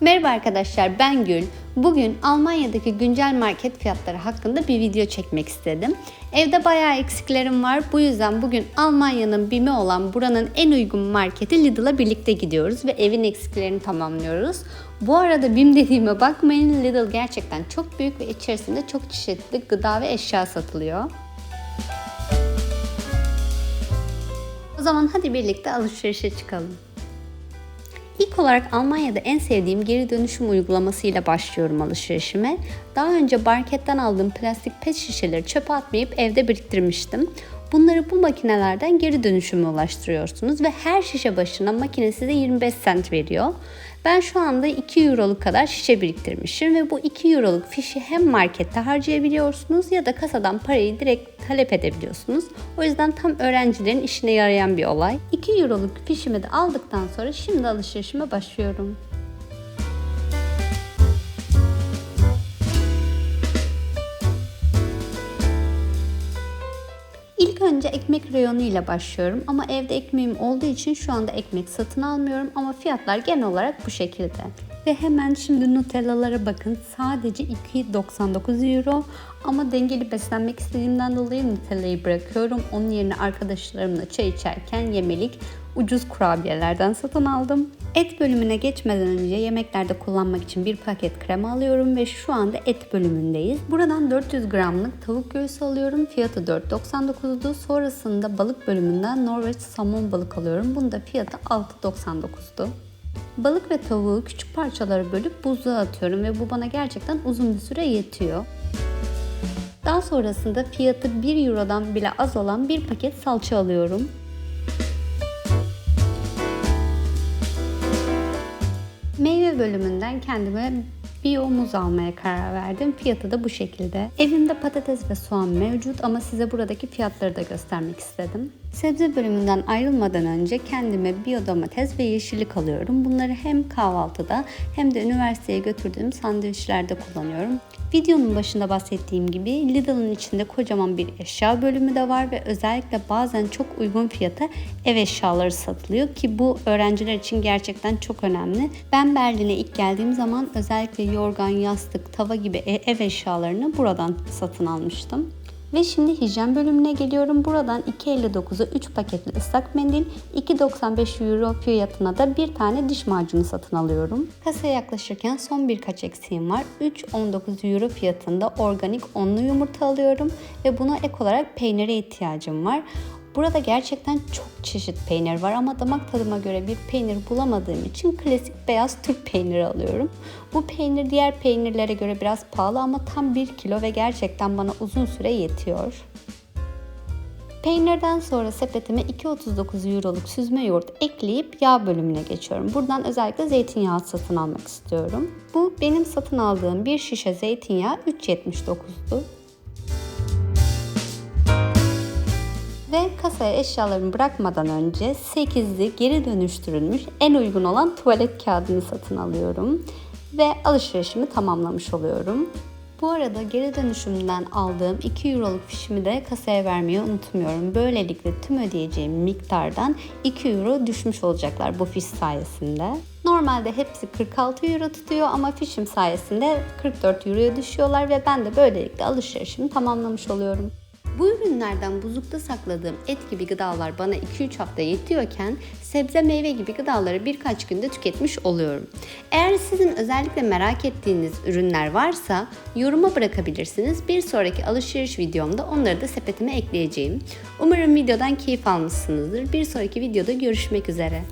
Merhaba arkadaşlar ben Gül. Bugün Almanya'daki güncel market fiyatları hakkında bir video çekmek istedim. Evde bayağı eksiklerim var. Bu yüzden bugün Almanya'nın BİM'i olan buranın en uygun marketi Lidl'a birlikte gidiyoruz ve evin eksiklerini tamamlıyoruz. Bu arada BİM dediğime bakmayın Lidl gerçekten çok büyük ve içerisinde çok çeşitli gıda ve eşya satılıyor. O zaman hadi birlikte alışverişe çıkalım. İlk olarak Almanya'da en sevdiğim geri dönüşüm uygulamasıyla başlıyorum alışverişime. Daha önce marketten aldığım plastik pet şişeleri çöpe atmayıp evde biriktirmiştim. Bunları bu makinelerden geri dönüşüme ulaştırıyorsunuz ve her şişe başına makine size 25 cent veriyor. Ben şu anda 2 euroluk kadar şişe biriktirmişim ve bu 2 euroluk fişi hem markette harcayabiliyorsunuz ya da kasadan parayı direkt talep edebiliyorsunuz. O yüzden tam öğrencilerin işine yarayan bir olay. 2 euroluk fişimi de aldıktan sonra şimdi alışverişime başlıyorum. İlk önce ekmek reyonu ile başlıyorum ama evde ekmeğim olduğu için şu anda ekmek satın almıyorum ama fiyatlar genel olarak bu şekilde. Ve hemen şimdi Nutella'lara bakın. Sadece 2.99 euro ama dengeli beslenmek istediğimden dolayı Nutella'yı bırakıyorum. Onun yerine arkadaşlarımla çay içerken yemelik ucuz kurabiyelerden satın aldım. Et bölümüne geçmeden önce yemeklerde kullanmak için bir paket krema alıyorum ve şu anda et bölümündeyiz. Buradan 400 gramlık tavuk göğsü alıyorum. Fiyatı 4.99'du. Sonrasında balık bölümünden Norveç salmon balık alıyorum. Bunun da fiyatı 6.99'du. Balık ve tavuğu küçük parçalara bölüp buzluğa atıyorum ve bu bana gerçekten uzun bir süre yetiyor. Daha sonrasında fiyatı 1 Euro'dan bile az olan bir paket salça alıyorum. Bölümünden kendime Bio muz almaya karar verdim. Fiyatı da bu şekilde. Evimde patates ve soğan mevcut ama size buradaki fiyatları da göstermek istedim. Sebze bölümünden ayrılmadan önce kendime bio domates ve yeşillik alıyorum. Bunları hem kahvaltıda hem de üniversiteye götürdüğüm sandviçlerde kullanıyorum. Videonun başında bahsettiğim gibi Lidl'ın içinde kocaman bir eşya bölümü de var ve özellikle bazen çok uygun fiyata ev eşyaları satılıyor ki bu öğrenciler için gerçekten çok önemli. Ben Berlin'e ilk geldiğim zaman özellikle yorgan, yastık, tava gibi e- ev eşyalarını buradan satın almıştım. Ve şimdi hijyen bölümüne geliyorum. Buradan 2.59'a 3 paketli ıslak mendil, 2.95 euro fiyatına da bir tane diş macunu satın alıyorum. Kasaya yaklaşırken son birkaç eksiğim var. 3.19 euro fiyatında organik onlu yumurta alıyorum ve buna ek olarak peynire ihtiyacım var. Burada gerçekten çok çeşit peynir var ama damak tadıma göre bir peynir bulamadığım için klasik beyaz Türk peyniri alıyorum. Bu peynir diğer peynirlere göre biraz pahalı ama tam 1 kilo ve gerçekten bana uzun süre yetiyor. Peynirden sonra sepetime 2.39 euroluk süzme yoğurt ekleyip yağ bölümüne geçiyorum. Buradan özellikle zeytinyağı satın almak istiyorum. Bu benim satın aldığım bir şişe zeytinyağı 3.79'du. Ve kasaya eşyalarımı bırakmadan önce 8'li geri dönüştürülmüş en uygun olan tuvalet kağıdını satın alıyorum. Ve alışverişimi tamamlamış oluyorum. Bu arada geri dönüşümden aldığım 2 euroluk fişimi de kasaya vermeyi unutmuyorum. Böylelikle tüm ödeyeceğim miktardan 2 euro düşmüş olacaklar bu fiş sayesinde. Normalde hepsi 46 euro tutuyor ama fişim sayesinde 44 euroya düşüyorlar ve ben de böylelikle alışverişimi tamamlamış oluyorum. Bu ürünlerden buzlukta sakladığım et gibi gıdalar bana 2-3 hafta yetiyorken sebze meyve gibi gıdaları birkaç günde tüketmiş oluyorum. Eğer sizin özellikle merak ettiğiniz ürünler varsa yoruma bırakabilirsiniz. Bir sonraki alışveriş videomda onları da sepetime ekleyeceğim. Umarım videodan keyif almışsınızdır. Bir sonraki videoda görüşmek üzere.